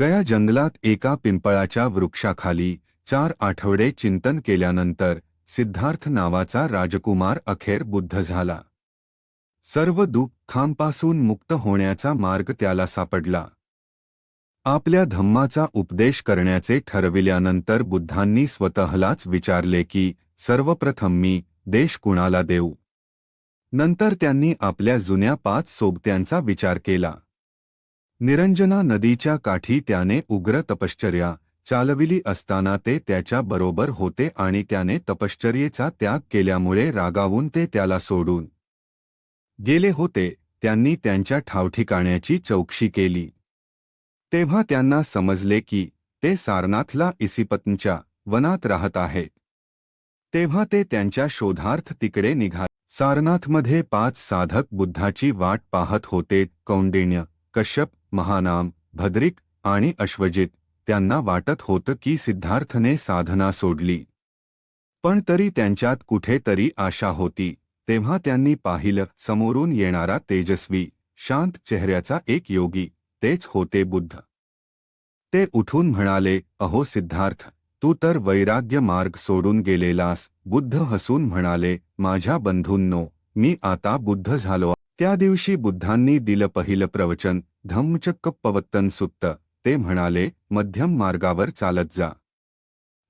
गया जंगलात एका पिंपळाच्या वृक्षाखाली चार आठवडे चिंतन केल्यानंतर सिद्धार्थ नावाचा राजकुमार अखेर बुद्ध झाला. सर्व दुःखांपासून मुक्त होण्याचा मार्ग त्याला सापडला. आपल्या धम्माचा उपदेश करण्याचे ठरविल्यानंतर बुद्धांनी स्वतःलाच विचारले की सर्वप्रथम मी देश कुणाला देऊ? नंतर त्यांनी आपल्या जुन्या पाच सोबत्यांचा विचार केला. निरंजना नदीच्या काठी त्याने उग्र तपश्चर्या चालविली असताना ते त्याच्या बरोबर होते आणि त्याने तपश्चर्येचा त्याग केल्यामुळे रागावून ते त्याला सोडून गेले होते. त्यांनी त्यांच्या ठावठिकाण्याची चौकशी केली. तेव्हा त्यांना समजले की ते सारनाथला इसिपतनच्या वनात राहत आहेत तेव्हा ते त्यांच्या शोधार्थ तिकडे निघा सारनाथमध्ये पाच साधक बुद्धाची वाट पाहत होते. कौंडिण्य कश्यप महानाम भद्रिक आणि अश्वजित त्यांना वाटत होतं की सिद्धार्थने साधना सोडली. पण तरी त्यांच्यात कुठेतरी आशा होती तेव्हा त्यांनी पाहिलं समोरून येणारा तेजस्वी शांत चेहऱ्याचा एक योगी तेच होते बुद्ध. ते उठून म्हणाले अहो सिद्धार्थ तू तर वैराग्य मार्ग सोडून गेलेलास. बुद्ध हसून म्हणाले माझ्या बंधूंनो मी आता बुद्ध झालो त्या दिवशी बुद्धांनी दिलं पहिलं प्रवचन धम्मचक्कपवत्तन सुप्त ते म्हणाले मध्यम मार्गावर चालत जा.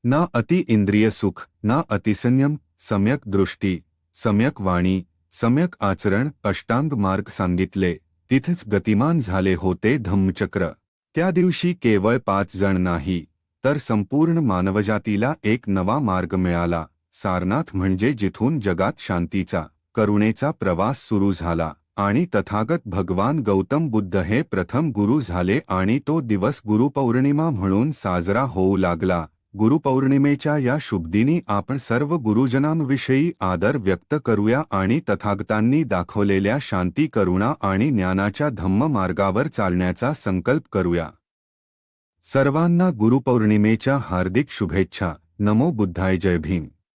ना अति इंद्रिय सुख ना अतिसंयम सम्यक दृष्टी सम्यक वाणी सम्यक आचरण अष्टांग मार्ग सांगितले तिथेच गतिमान झाले होते धम्मचक्र. त्या दिवशी केवळ पाच जण नाही तर संपूर्ण मानवजातीला एक नवा मार्ग मिळाला. सारनाथ म्हणजे जिथून जगात शांतीचा करुणेचा प्रवास सुरू झाला. आणि तथागत भगवान गौतम बुद्ध हे प्रथम गुरु झाले आणि तो दिवस गुरुपौर्णिमा म्हणून साजरा होऊ लागला. गुरुपौर्णिमेच्या या शुभदिनी आपण सर्व गुरुजनांविषयी आदर व्यक्त करूया आणि तथागतांनी दाखवलेल्या शांती करुणा आणि ज्ञानाच्या धम्म मार्गावर चालण्याचा संकल्प करूया. सर्वांना गुरुपौर्णिमेच्या हार्दिक शुभेच्छा. नमो बुद्धाय. जय भीम.